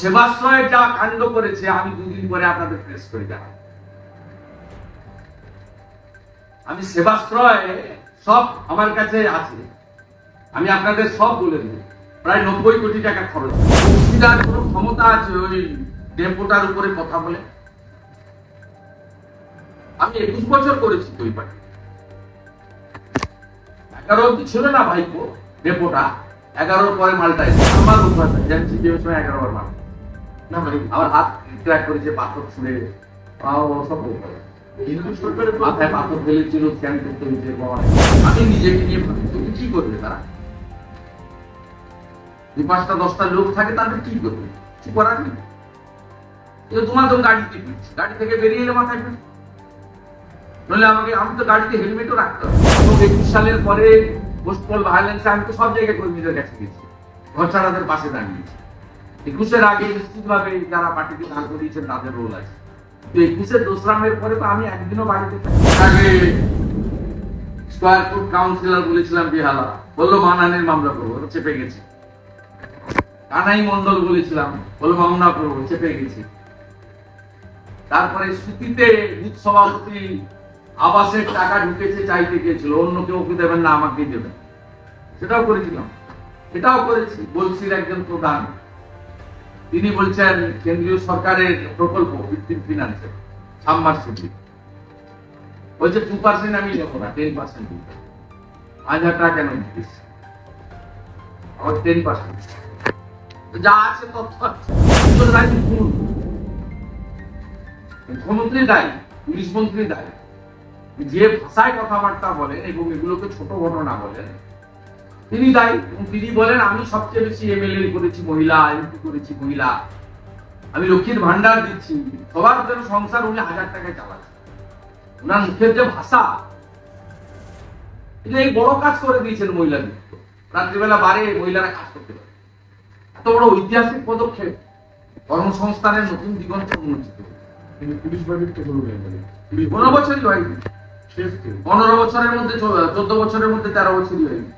সেবাশ্রয় যা কাণ্ড করেছে, আমি দুদিন পরে আপনাদের করে আমি সেবাশ্রয় সব আমার কাছে আছে। আমি আপনাদের সব বলে দেব। প্রায় নব্বই কোটি টাকা খরচ। কোনো ক্ষমতা আছে ওই উপরে কথা বলে? আমি একুশ বছর করেছি তো ওই এগারো অব্দি ছিল না ভাইপো, ডেপোটা। এগারোর পরে মালটা এসে আমার আছে। জানছি যে ওই সময় এগারো বার মাল। না মানে আমার হাত ক্র্যাক করেছে পাথর ছুঁড়ে পাও সব হিন্দু সরকারের মাথায় পাথর ফেলেছিল স্ক্যান করতে হয়েছে আমি নিজেকে নিয়ে ভাবি তুমি কি করবে তারা? দুই পাঁচটা দশটা লোক থাকে তাদের কি করবে? কি করার নেই? তোমার তো গাড়িতে ফিরছি। গাড়ি থেকে বেরিয়ে এলে মাথায় ফিরছি। নইলে আমাকে আমি তো গাড়িতে হেলমেটও রাখতে হবে। একুশ সালের পরে পোস্টপল ভায়োলেন্সে আমি তো সব জায়গায় কর্মীদের কাছে গেছি। ঘর ছাড়াদের পাশে দাঁড়িয়েছি। একুশের আগে নিশ্চিতভাবে যারা পার্টিকে দান করিয়েছেন, তাদের রোল আছে। দোসরামের পরে তো আমি একদিনও বাড়িতে আগে স্কোয়ার ফুট বলেছিলাম বেহালা। বলল মানহানির মামলা করব চেপে গেছে। কানাই মন্ডল বলেছিলাম, বলল, মামলা করব, চেপে তারপরে সুতিতে বুথ সভাপতি আবাসের টাকা ঢুকেছে, চাইতে গিয়েছিল। অন্য কেউ ওকে দেবেন না, আমাকেই দেবেন। সেটাও করেছিলাম। এটাও করেছি বলছির একজন প্রধান। তিনি বলছেন, কেন্দ্রীয় সরকারের প্রকল্প ফিফটিন ফিনান্সে সাবমার্সিবল বলছে টু পার্সেন্ট আমি নেব না টেন পার্সেন্ট পাঁচ হাজার টাকা কেন দিস? টেন পার্সেন্ট যা আছে তথ্য আছে। মুখ্যমন্ত্রী দায়ী, পুলিশ মন্ত্রী দায়ী। যে ভাষায় কথাবার্তা বলেন এবং এগুলোকে ছোট ঘটনা বলেন তিনি দায়ী তিনি বলেন আমি সবচেয়ে বেশি এমএলএ করেছি মহিলা এমপি করেছি মহিলা। আমি লক্ষ্মীর ভান্ডার দিচ্ছি। সবার যেন সংসার উনি হাজার টাকায় চালাচ্ছে। ওনার মুখের যে ভাষা তিনি এই বড় কাজ করে দিয়েছেন মহিলাদের রাত্রিবেলা বারে মহিলারা কাজ করতে পারে। এত বড় ঐতিহাসিক পদক্ষেপ কর্মসংস্থানের নতুন দিগন্ত উন্মোচিত পুলিশ পনেরো বছরই হয়নি। পনেরো বছরের মধ্যে চোদ্দ বছরের মধ্যে তেরো বছরই হয়নি।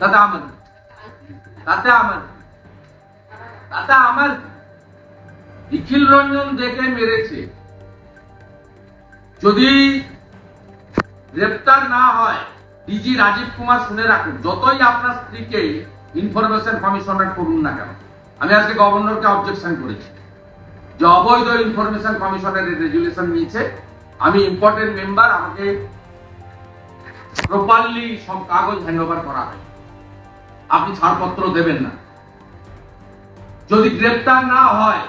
তাতে আমার তাতে নিখিল রঞ্জন দেখে মেরেছে। যদি গ্রেপ্তার না হয় ডিজি রাজীব কুমার শুনে রাখুন, যতই আপনার স্ত্রীকে ইনফরমেশন কমিশনার করুন না কেন, আমি আজকে গভর্নরকে অবজেকশন করেছি। যে অবৈধ ইনফরমেশন কমিশনের রেজুলেশন নিয়েছে, আমি ইম্পর্টেন্ট মেম্বার আমাকে প্রপারলি সব কাগজ হ্যান্ডওভার করা হয়। আপনি ছাড়পত্র দেবেন না। যদি গ্রেপ্তার না হয়,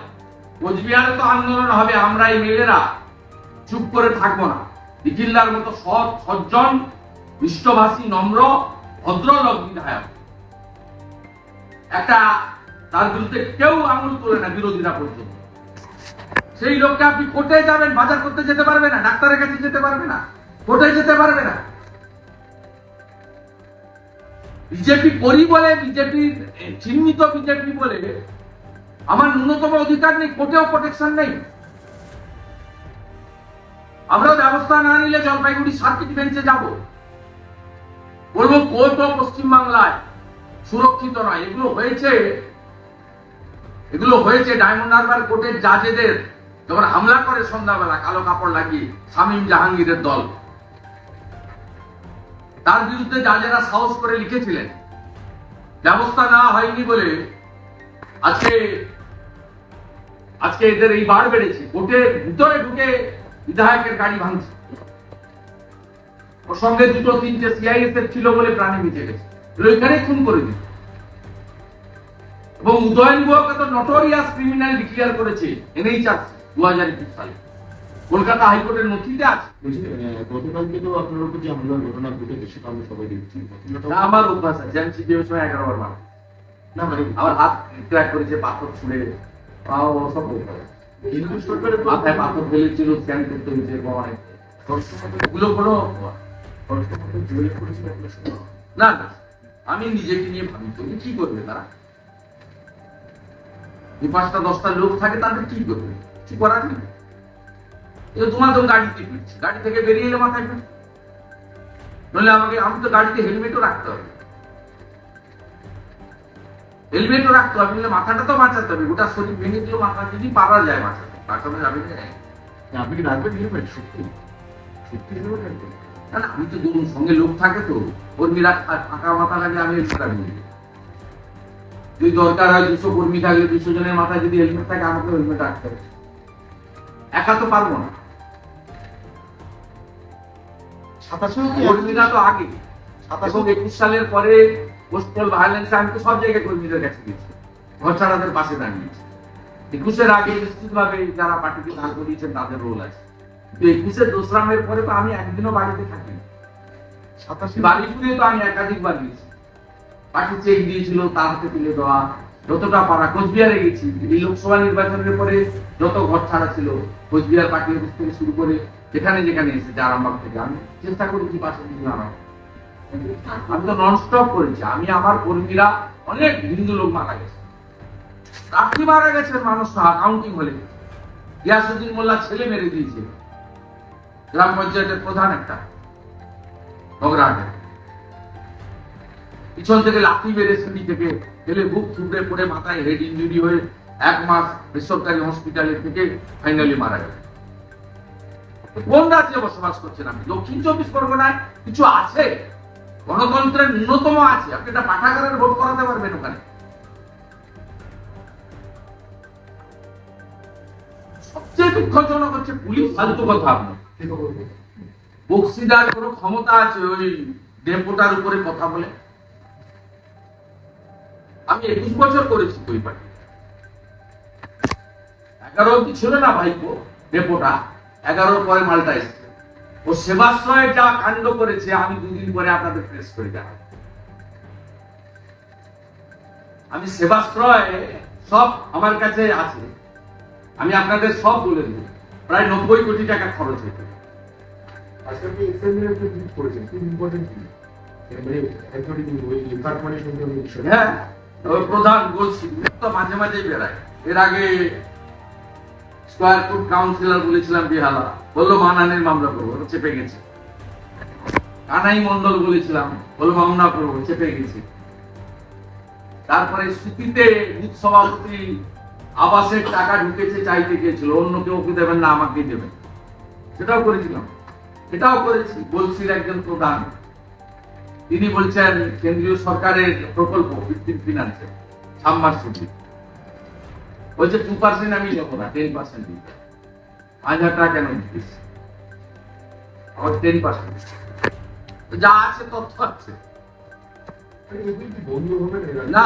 কোচবিহারে তো আন্দোলন হবে আমরা এই মেয়েরা চুপ করে থাকব না। নিখিলদার মতো সৎ সজ্জন বিশ্বভাষী নম্র, ভদ্রলোক বিধায়ক। একটা তার বিরুদ্ধে কেউ আঙুল তোলে না বিরোধীরা পর্যন্ত। সেই লোকটা আপনি কোর্টে যাবেন, বাজার করতে যেতে পারবে না, ডাক্তারের কাছে যেতে পারবে না, কোর্টে যেতে পারবে না। বিজেপি করি বলে বিজেপি চিহ্নিত বিজেপি বলে, আমার ন্যূনতম অধিকার নেই কোর্টেও প্রোটেকশন নেই। আমরা ব্যবস্থা না নিলে জলপাইগুড়ি সার্কিট বেঞ্চে যাব। বলব কোর্টও পশ্চিমবাংলায় সুরক্ষিত নয়। এগুলো হয়েছে এগুলো হয়েছে ডায়মন্ড হারবার কোর্টের জাজেদের যখন হামলা করে সন্ধ্যাবেলা, কালো কাপড় লাগিয়ে, শামীম জাহাঙ্গীরের দল। তার বিরুদ্ধে জাজেরা সাহস করে লিখেছিলেন, ব্যবস্থা না হয়নি বলে আজকে আজকে এদের এই বার বেড়েছে। কোর্টের ভিতরে ঢুকে বিধায়কের গাড়ি ভাঙছে। ওর সঙ্গে দুটো, তিনটে সিআইএসএফ ছিল বলে প্রাণী বেঁচে গেছে। ওইখানে খুন করে দিত এবং উদয়ন গুহকে তো নটোরিয়াস ক্রিমিনাল ডিক্লেয়ার করেছে এনএইচআর দু হাজার একুশ সালে। কলকাতা হাইকোর্টের নথিতে আছে। গতকালকে তো আপনার উপর যে হামলার ঘটনা ঘটেছে সেটা আমরা সবাই দেখছি। আমার অভ্যাস আছে। আমি সময় এগারো বার মার না মানে আমার হাত ক্র্যাক করেছে পাথর ছুঁড়ে পাও সব করে। হিন্দু সরকারের তো মাথায় পাথর ফেলেছিল স্ক্যান করতে হয়েছে। ওগুলো কোনো না না। আমি নিজেকে নিয়ে ভাবি তুমি কি করবে তারা? পাঁচটা দশটা লোক থাকে তাদের কি করবে? কি করার নেই। গাড়িতে ফিরছি গাড়ি থেকে বেরিয়ে এলে মাথায় ফিরছি নইলে আমাকে আমি তো গাড়িতে হেলমেটও রাখতে হবে। হেলমেটও রাখতে হবে। নাহলে মাথাটা তো বাঁচাতে হবে। গোটা শরীর ভেঙে দিলেও মাথা যদি পারা যায় বাঁচাতে বাঁচানো যাবে না আপনি কি রাখবেন হেলমেট? সত্যি? সত্যি হেলমেট রাখবেন? না না, আমি তো ধরুন সঙ্গে লোক থাকে তো। কর্মীরা ফাঁকা মাথা লাগে আমি হেলমেট যদি দরকার হয় দুশো কর্মী থাকলে দুশো জনের মাথায় যদি হেলমেট থাকে আমাকে হেলমেট রাখতে হবে। একা তো পারব না। কর্মীরা তো আগে। সাতাশে একুশ সালের পরে ভায়োলেন্স আমি তো সব জায়গায় কর্মীদের কাছে গেছি পাশে দাঁড়িয়েছি। একুশের আগে নিশ্চিতভাবে যারা পার্টিকে দান করিয়েছেন তাদের রোল আছে। কিন্তু দোসরামের পরে তো আমি একদিনও বাড়িতে থাকি। সাতাশে বালিপুরে তো আমি একাধিকবার গেছি পার্টি চেক দিয়েছিল তার হাতে তুলে দেওয়া। যতটা পারা কোচবিহারে গেছি। এই লোকসভা নির্বাচনের পরে যত ঘর ছাড়া ছিল কোচবিহার পার্টি অফিস থেকে শুরু করে যেখানে যেখানে এসেছে আরামবাগ থেকে, আমি চেষ্টা করেছি পাশে দিন আমি তো নন স্টপ করেছি। আমি আমার কর্মীরা অনেক হিন্দু লোক মারা গেছে। রাত্রি মারা গেছেন মানুষ কাউন্টিং হলে। গিয়াসুদ্দিন মোল্লা ছেলে মেরে দিয়েছে। গ্রাম পঞ্চায়েতের প্রধান একটা। নগরাটে পিছন থেকে লাঠি মেরে সিঁড়ি থেকে ফেলে বুক থুবড়ে পড়ে মাথায় হেড ইঞ্জুরি হয়ে এক মাস বেসরকারি হসপিটালে থেকে ফাইনালি মারা গেল কোন রাজ্যে বসবাস করছেন আপনি দক্ষিণ চব্বিশ পরগনায় কিছু আছে? গণতন্ত্রের ন্যূনতম আছে। আপনি একটা পাঠাগারের ভোট করাতে পারবেন ওখানে। সবচেয়ে দুঃখজনক হচ্ছে পুলিশ ফালতু কথা। বক্সিদার কোনো ক্ষমতা আছে ওই ডেপোটার উপরে কথা বলে? আমি একুশ বছর করেছি পার্টি এগারো অব্দি ছিল না ভাইপো? ডেপোটা। এগারোর পরে মালটা এসছে। ও সেবাশ্রয়ে যা কাণ্ড করেছে আমি দুদিন পরে আপনাদের প্রেস করে জানাব আমি সেবাশ্রয় সব আমার কাছে আছে। আমি আপনাদের সব বলে দেবো। প্রায় নব্বই কোটি টাকা খরচ হয়েছে। মানে হ্যাঁ প্রধান বলছি মাঝে মাঝে বেড়ায়। এর আগে স্কোয়ার ফুট কাউন্সিলর বলেছিলাম বেহালা বলল মানানের মামলা করব চেপে গেছে। কানাই মন্ডল বলেছিলাম বলল মামলা করব, চেপে গেছে। তারপরে স্মৃতিতে বুথ সভাপতি আবাসের টাকা ঢুকেছে, চাইতে গিয়েছিল। অন্য কেউ ওকে দেবেন না আমাকে দেবেন। সেটাও করেছিলাম। এটাও করেছি বলছির একজন প্রধান। তিনি বলছেন, কেন্দ্রীয় সরকারের প্রকল্প ফিনান্সে সাবমার্সিবল বলছে টু পার্সেন্ট আমি নেব না টেন পার্সেন্ট পাঁচ হাজার টাকা কেন আমার টেন পার্সেন্ট যা আছে তথ্য আছে। না।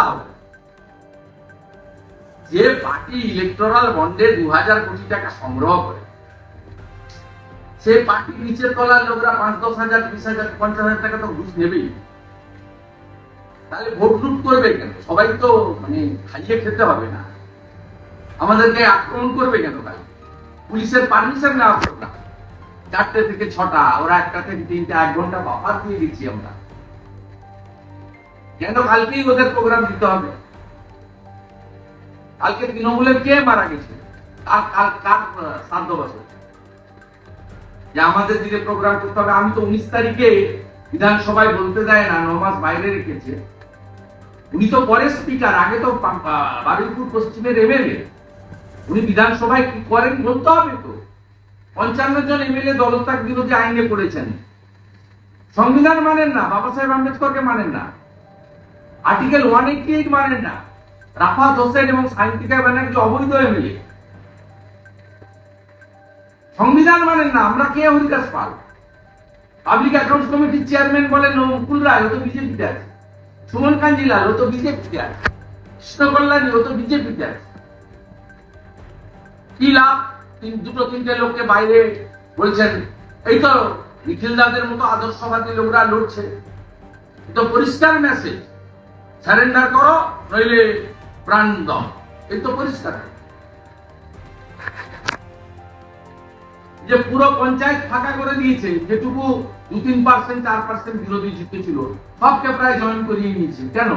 যে পার্টি ইলেকটোরাল বন্ডে দু হাজার কোটি টাকা সংগ্রহ করে সেই পার্টির নিচের তলার লোকরা পাঁচ, দশ হাজার, বিশ হাজার, পঞ্চাশ হাজার টাকা তো ঘুষ নেবেই। তাহলে ভোট লুট করবে কেন? সবাই তো মানে খাইয়ে খেতে হবে না। আমাদেরকে আক্রমণ করবে কেন তাই পুলিশের পারমিশন নেওয়া না। চারটে থেকে ছটা, ওরা একটা থেকে তিনটা এক ঘণ্টা বাপার দিয়ে দিচ্ছি আমরা। কেন কালকেই ওদের প্রোগ্রাম দিতে হবে? কালকে তৃণমূলের কে মারা গেছে? কার কার কার শ্রাদ্ধ বছর? যে আমাদের দিকে প্রোগ্রাম করতে হবে, আমি তো উনিশ তারিখে বিধানসভায় বলতে দেয় না, ন মাস বাইরে রেখেছে। উনি তো পরে স্পিকার আগে তো বারুইপুর পশ্চিমের এমএলএ উনি বিধানসভায় কি করেন বলতে হবে তো। পঞ্চান্ন জন এমএলএ দলত্যাগ বিরোধী আইনে পড়েছেন সংবিধান মানেন না, বাবা সাহেব আম্বেদকরকে মানেন না। আর্টিকেল ওয়ান এইটি এইট মানেন না। রাফাত হোসেন এবং সাইন্টিকা ব্যানার্জি অবৈধ এমএলএ। সংবিধান মানেন না, আমরা কে হরিদাস পাল পাবলিক অ্যাকাউন্টস কমিটির চেয়ারম্যান বলেন মুকুল রায়, ও তো বিজেপিতে আছে। সুমন কাঞ্জিলাল, ও তো বিজেপিতে আছে। কৃষ্ণ কল্যাণী ও তো বিজেপিতে আছে। কি লাভ? দুটো তিনটে লোককে বাইরে বলছেন, এই তো নিখিল দাদের মতো আদর্শবাদী লোকরা লড়ছে। তো পরিষ্কার মেসেজ সারেন্ডার করো, নইলে প্রাণ দাও। এই তো পরিষ্কার। যে পুরো পঞ্চায়েত ফাঁকা করে দিয়েছে, যেটুকু দু তিন পার্সেন্ট চার পার্সেন্ট বিরোধী জিতে ছিল, সবকে প্রায় জয়েন করিয়ে নিয়েছে। কেন?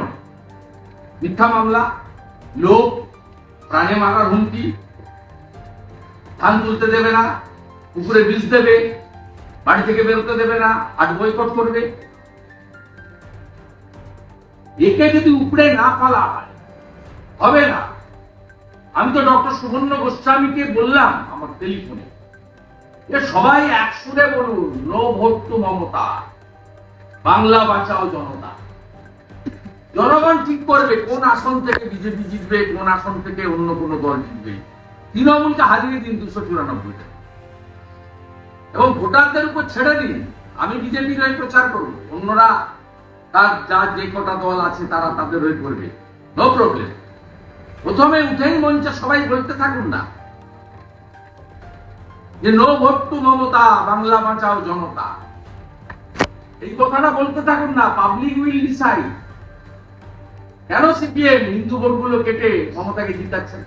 মিথ্যা মামলা লোক প্রাণে মারার হুমকি ধান তুলতে দেবে না, পুকুরে বীজ দেবে, বাড়ি থেকে বেরোতে দেবে না, আজ বয়কট করবে। একে যদি উপড়ে না হয়, হবে না। আমি তো ডক্টর সুবর্ণ গোস্বামীকে বললাম আমার টেলিফোনে, যে সবাই একসুরে বলুন, no vote to Mamata, Bangla বাঁচাও জনতা। জনগণ ঠিক করবে, কোন আসন থেকে বিজেপি জিতবে, কোন আসন থেকে অন্য কোন দল জিতবে। তৃণমূলকে হারিয়ে দিন দুশো চুরানব্বইটা। এবং ভোটারদের উপর ছেড়ে দিন। আমি বিজেপির হয়ে প্রচার করব। অন্যরা তার যা যে কটা দল আছে, তারা তাদের হয়ে করবে। নো প্রবলেম প্রথমে উঠেই মঞ্চে সবাই বলতে থাকুন না। যে no vote to Mamata, Bangla বাঁচাও জনতা। এই কথাটা বলতে থাকুন না পাবলিক উইল ডিসাইড কেন সিপিএম হিন্দু ভোটগুলো কেটে মমতাকে জিতাচ্ছেন?